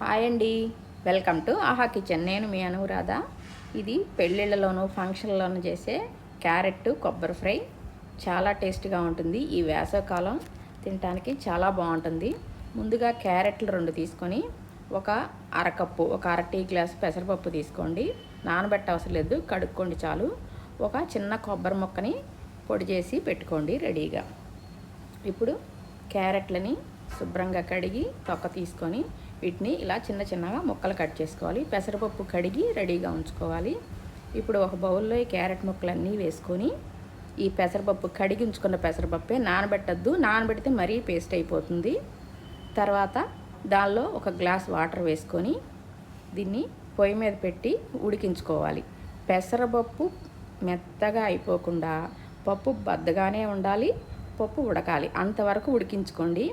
Hi అండి. Welcome to Aha kitchen. నేను మీ అనురాధ. ఇది పెళ్ళిళ్ళలోను ఫంక్షన్లోనూ చేసే క్యారెట్ కొబ్బరి ఫ్రై. చాలా టేస్ట్గా ఉంటుంది. ఈ వేసవకాలం తినడానికి చాలా బాగుంటుంది. ముందుగా క్యారెట్లు రెండు తీసుకొని ఒక అరకప్పు ఒక అర టీ గ్లాస్ పెసరపప్పు తీసుకోండి. నానబెట్ట అవసరం లేదు. కడుక్కోండి చాలు. ఒక చిన్న కొబ్బరి ముక్కని పొడి చేసి పెట్టుకోండి రెడీగా. ఇప్పుడు క్యారెట్లని శుభ్రంగా కడిగి తొక్క తీసుకొని వీటిని ఇలా చిన్న చిన్నగా ముక్కలు కట్ చేసుకోవాలి. పెసరపప్పు కడిగి రెడీగా ఉంచుకోవాలి. ఇప్పుడు ఒక బౌల్లో ఈ క్యారెట్ ముక్కలన్నీ వేసుకొని ఈ పెసరపప్పు కడిగి ఉంచుకున్న పెసరపప్పే నానబెట్టద్దు. నానబెడితే మరీ పేస్ట్ అయిపోతుంది. తర్వాత దానిలో ఒక గ్లాస్ వాటర్ వేసుకొని దీన్ని పొయ్యి మీద పెట్టి ఉడికించుకోవాలి. పెసరపప్పు మెత్తగా అయిపోకుండా పప్పు బద్దగానే ఉండాలి. పప్పు ఉడకాలి. అంతవరకు ఉడికించుకోండి.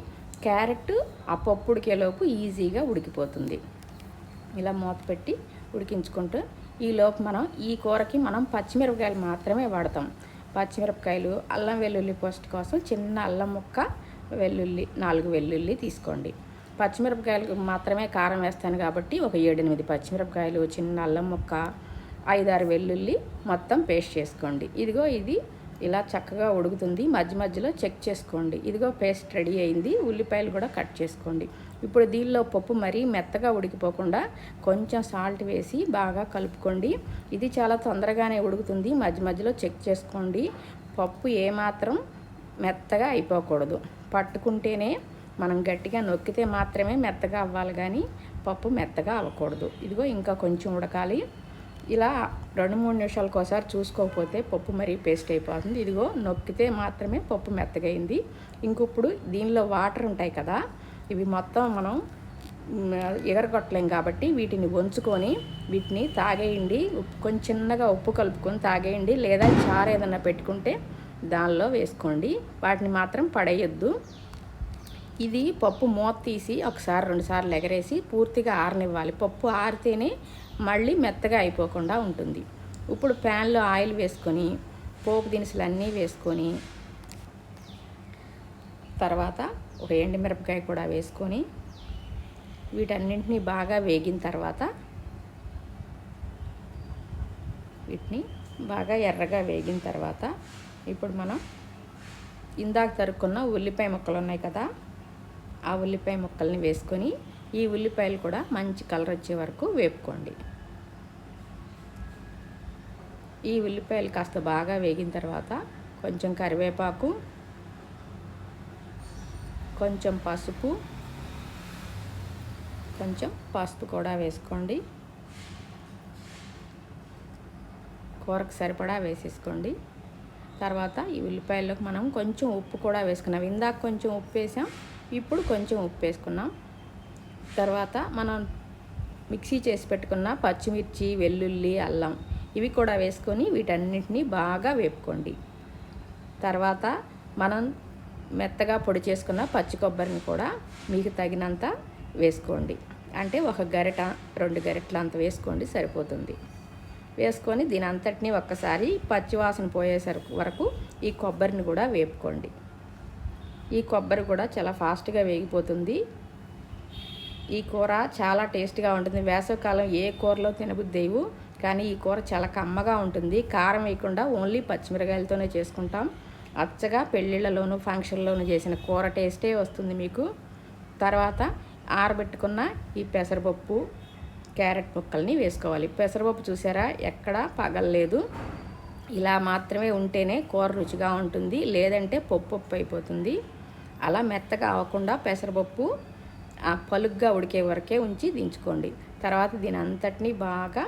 క్యారెట్ ఆ పప్పు ఉడికేలోపు ఈజీగా ఉడికిపోతుంది. ఇలా మూత పెట్టి ఉడికించుకుంటూ ఈలోపు మనం ఈ కూరకి మనం పచ్చిమిరపకాయలు మాత్రమే వాడతాం. పచ్చిమిరపకాయలు అల్లం వెల్లుల్లి పోస్ట్ కోసం చిన్న అల్లం ముక్క వెల్లుల్లి నాలుగు వెల్లుల్లి తీసుకోండి. పచ్చిమిరపకాయలకు మాత్రమే కారం వేస్తాను కాబట్టి ఒక ఏడెనిమిది పచ్చిమిరపకాయలు చిన్న అల్లం ముక్క ఐదారు వెల్లుల్లి మొత్తం పేస్ట్ చేసుకోండి. ఇదిగో ఇది ఇలా చక్కగా ఉడుకుతుంది. మధ్య మధ్యలో చెక్ చేసుకోండి. ఇదిగో పేస్ట్ రెడీ అయింది. ఉల్లిపాయలు కూడా కట్ చేసుకోండి. ఇప్పుడు దీనిలో పప్పు మరీ మెత్తగా ఉడికిపోకుండా కొంచెం సాల్ట్ వేసి బాగా కలుపుకోండి. ఇది చాలా తొందరగానే ఉడుకుతుంది. మధ్య మధ్యలో చెక్ చేసుకోండి. పప్పు ఏమాత్రం మెత్తగా అయిపోకూడదు. పట్టుకుంటేనే మనం గట్టిగా నొక్కితే మాత్రమే మెత్తగా అవ్వాలి కానీ పప్పు మెత్తగా అవ్వకూడదు. ఇదిగో ఇంకా కొంచెం ఉడకాలి. ఇలా రెండు మూడు నిమిషాలకు ఒకసారి చూసుకోకపోతే పప్పు మరీ పేస్ట్ అయిపోతుంది. ఇదిగో నొక్కితే మాత్రమే పప్పు మెత్తగైంది. ఇంకొప్పుడు దీనిలో వాటర్ ఉంటాయి కదా ఇవి మొత్తం మనం ఎగరగొట్టలేం కాబట్టి వీటిని వంచుకొని వీటిని తాగేయండి. ఉప్పు కొంచెం చిన్నగా ఉప్పు కలుపుకొని తాగేయండి. లేదా చారు ఏదైనా పెట్టుకుంటే దానిలో వేసుకోండి. వాటిని మాత్రం పడేయొద్దు. ఇది పప్పు మూత తీసి ఒకసారి రెండుసార్లు ఎగరేసి పూర్తిగా ఆరనివ్వాలి. పప్పు ఆరితేనే మళ్ళీ మెత్తగా అయిపోకుండా ఉంటుంది. ఇప్పుడు ప్యాన్లో ఆయిల్ వేసుకొని పోపు దినుసులు అన్నీ వేసుకొని తర్వాత ఒక ఎండుమిరపకాయ కూడా వేసుకొని వీటన్నింటినీ బాగా వేగిన తర్వాత వీటిని బాగా ఎర్రగా వేగిన తర్వాత ఇప్పుడు మనం ఇందాక తరుక్కున్న ఉల్లిపాయ ముక్కలు ఉన్నాయి కదా ఆ ఉల్లిపాయ ముక్కల్ని వేసుకొని ఈ ఉల్లిపాయలు కూడా మంచి కలర్ వచ్చే వరకు వేపుకోండి. ఈ ఉల్లిపాయలు కాస్త బాగా వేగిన తర్వాత కొంచెం కరివేపాకు కొంచెం పసుపు కొంచెం పసుపు కూడా వేసుకోండి. కూరకు సరిపడా వేసేసుకోండి. తర్వాత ఈ ఉల్లిపాయలకు మనం కొంచెం ఉప్పు కూడా వేసుకున్నాం. ఇందాక కొంచెం ఉప్పు వేసాం ఇప్పుడు కొంచెం ఉప్పు వేసుకున్నాం తర్వాత మనం మిక్సీ చేసి పెట్టుకున్న పచ్చిమిర్చి వెల్లుల్లి అల్లం ఇవి కూడా వేసుకొని వీటన్నిటిని బాగా వేపుకోండి. తర్వాత మనం మెత్తగా పొడి చేసుకున్న పచ్చి కొబ్బరిని కూడా మీకు తగినంత వేసుకోండి. అంటే ఒక గరిట రెండు గరిటలు అంత వేసుకోండి సరిపోతుంది. వేసుకొని దీని అంతటిని ఒక్కసారి పచ్చివాసన పోయేసరికి వరకు ఈ కొబ్బరిని కూడా వేపుకోండి. ఈ కొబ్బరి కూడా చాలా ఫాస్ట్గా వేగిపోతుంది. ఈ కూర చాలా టేస్ట్గా ఉంటుంది. వేసవికాలం ఏ కూరలో తినబుద్దేవు కానీ ఈ కూర చాలా కమ్మగా ఉంటుంది. కారం వేయకుండా ఓన్లీ పచ్చిమిరకాయలతోనే చేసుకుంటాం. అచ్చగా పెళ్ళిళ్ళలోను ఫంక్షన్లోనూ చేసిన కూర టేస్టే వస్తుంది మీకు. తర్వాత ఆరబెట్టుకున్న ఈ పెసరపప్పు క్యారెట్ ముక్కల్ని వేసుకోవాలి. పెసరపప్పు చూసారా? ఎక్కడా పగలలేదు. ఇలా మాత్రమే ఉంటేనే కూర రుచిగా ఉంటుంది. లేదంటే పప్పు పప్పు అయిపోతుంది. అలా మెత్తగా అవ్వకుండా పెసరపప్పు ఆ పలుగ్గా ఉడికే వరకే ఉంచి దించుకోండి. తర్వాత దీని అంతటినీ బాగా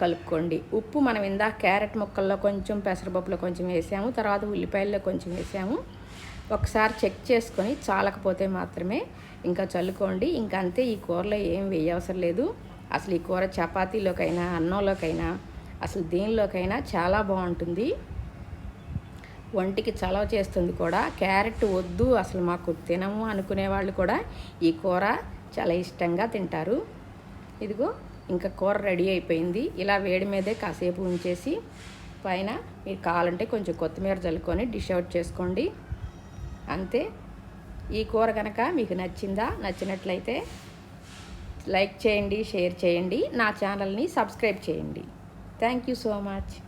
కలుపుకోండి. ఉప్పు మనం ఇందాక క్యారెట్ ముక్కల్లో కొంచెం పెసరపప్పులో కొంచెం వేసాము తర్వాత ఉల్లిపాయల్లో కొంచెం వేసాము. ఒకసారి చెక్ చేసుకొని చాలకపోతే మాత్రమే ఇంకా చల్లుకోండి. ఇంకా అంతే ఈ కూరలో ఏం వేయవసరం లేదు. అసలు ఈ కూర చపాతీలోకైనా అన్నంలోకైనా అసలు దేనిలోకైనా చాలా బాగుంటుంది. ఒంటికి చలవ చేస్తుంది కూడా. క్యారెట్ వద్దు అసలు మాకు తినము అనుకునే వాళ్ళు కూడా ఈ కూర చాలా ఇష్టంగా తింటారు. ఇదిగో ఇంకా కూర రెడీ అయిపోయింది. ఇలా వేడి మీదే కాసేపు ఉంచేసి పైన మీరు కావాలంటే కొంచెం కొత్తిమీర చల్లుకొని డిష్ అవుట్ చేసుకోండి. అంతే. ఈ కూర కనుక మీకు నచ్చిందా నచ్చినట్లయితే లైక్ చేయండి షేర్ చేయండి. నా ఛానల్ని సబ్స్క్రైబ్ చేయండి. Thank you so much.